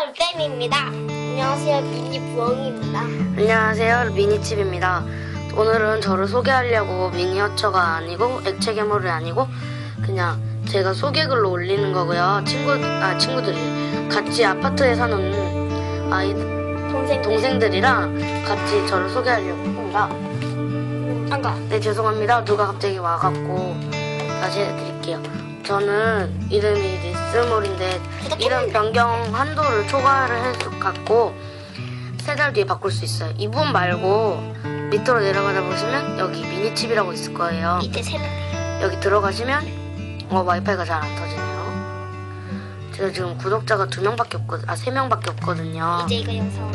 안녕하세요, 쌤입니다. 안녕하세요, 미니 부엉입니다. 안녕하세요 미니칩입니다 오늘은 저를 소개하려고 미니어처가 아니고 액체 괴물이 아니고 그냥 제가 소개글로 올리는 거고요 친구, 아 친구들이 같이 아파트에 사는 아이 동생 동생들이랑 같이 저를 소개하려고 합니다 안 가. 네 죄송합니다 누가 갑자기 와갖고 다시 해드릴게요 저는 이름이 리스몰인데 이름 변경 한도를 초과를 해갖고 세 달 뒤에 바꿀 수 있어요 이분 말고 밑으로 내려가다 보시면 여기 미니칩이라고 있을 거예요 밑에 세 명. 여기 들어가시면 어 와이파이가 잘 안 터지네요 제가 지금 구독자가 두 명밖에 없거든 아세 명밖에 없거든요 이제 이거 영상.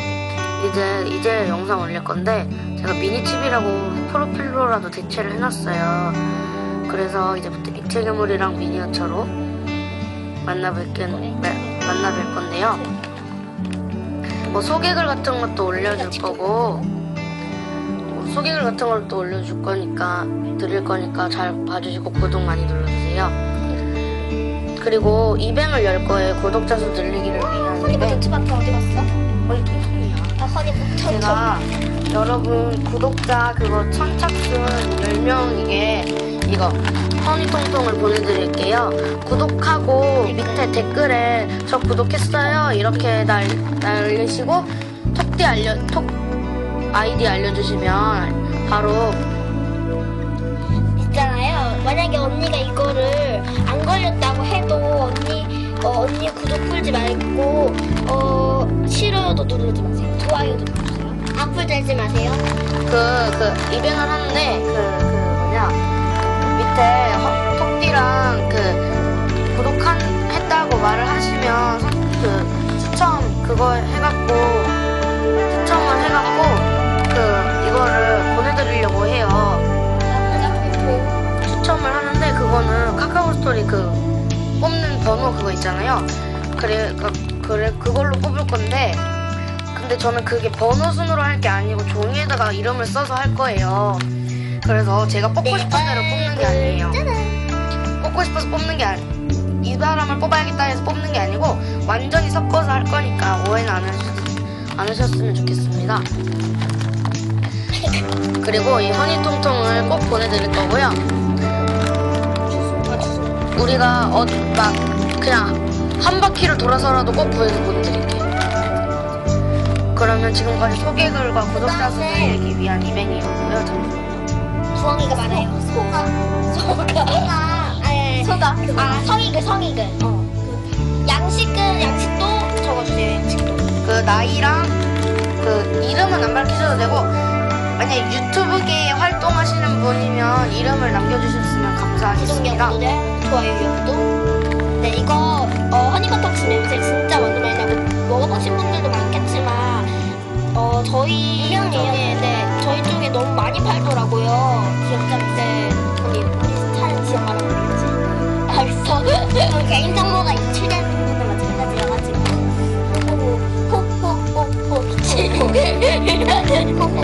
이제 이제 영상 올릴 건데 제가 미니칩이라고 프로필로라도 대체를 해놨어요. 그래서 이제부터 액체 괴물이랑 미니어처로 만나뵐 만나뵐 건데요. 뭐 소개글 같은 것도 올려줄 거고 뭐 소개글 같은 것도 올려줄 거니까 드릴 거니까 잘 봐주시고 구독 많이 눌러주세요. 그리고 이벤을 열 거예요. 구독자 수 늘리기를 위한 허니 이벤. 버튼밖에 어디 갔어? 어이 통통이야. 아, 허니 버튼. 제가 여러분 구독자 그거 선착순 10명이게 이거 허니통통을 보내드릴게요. 구독하고 밑에 댓글에 저 구독했어요 이렇게 날, 날리시고 톡디 알려 톡 아이디 알려주시면 바로 있잖아요. 만약에 언니가 이거를 안 걸렸다고 해도 언니 어, 언니 구독 풀지 말고 어 싫어요도 누르지 마세요. 좋아요도 누르세요. 악플 달지 마세요. 그, 그, 이벤을 하는데, 그, 그, 뭐냐, 밑에 허- 톡디랑 그, 구독한, 했다고 말을 하시면, 선- 그, 추첨, 그거 해갖고, 추첨을 해갖고, 그, 이거를 보내드리려고 해요. 추첨을 하는데, 그거는 카카오 스토리 그, 뽑는 번호 그거 있잖아요. 그래, 그, 그래, 그걸로 뽑을 건데, 근데 저는 그게 번호 순으로 할 게 아니고 종이에다가 이름을 써서 할 거예요. 그래서 제가 뽑고 싶은 대로 뽑는 게 아니에요. 뽑고 싶어서 뽑는 게 아니, 이 사람을 뽑아야겠다 해서 뽑는 게 아니고 완전히 섞어서 할 거니까 오해는 안, 하셨, 안 하셨으면 좋겠습니다. 그리고 이 허니통통을 꼭 보내드릴 거고요. 우리가 어, 막 그냥 한 바퀴를 돌아서라도 꼭 보내드릴게요. 그러면 지금까지 소개글과 구독자 수 늘리기 위한 이벤이었고요. 저는 부엉이가 말해요. 소가. 소가. 아, 예. 소가. 아, 성이글, 성이글. 어. 그 양식은 양식도 적어주세요, 양식도. 그 나이랑 그 이름은 안 밝히셔도 되고 만약 유튜브계에 활동하시는 분이면 이름을 남겨주셨으면 구독 감사하겠습니다. 여부도 좋아요 여부도. 많이 팔더라고요. 기억자 네, 언니, 우리 사는 지역 말하면 되겠지? 알았어. 개인 정보가 유출되는 부분도 마찬가지여가지고. 호호호호호.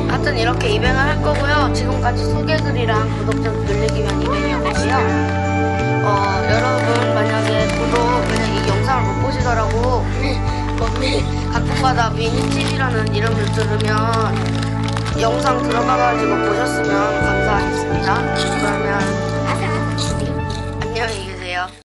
하여튼 이렇게 이벤을 할 거고요. 지금까지 소개글이랑 구독자 늘리기 위한 이벤이었고요. 어, 여러분 만약에 구독 만약 이 영상을 못 보시더라고 가끔가다 미니집이라는 이름을 들으면 영상 들어가가지고 보셨으면 감사하겠습니다. 그러면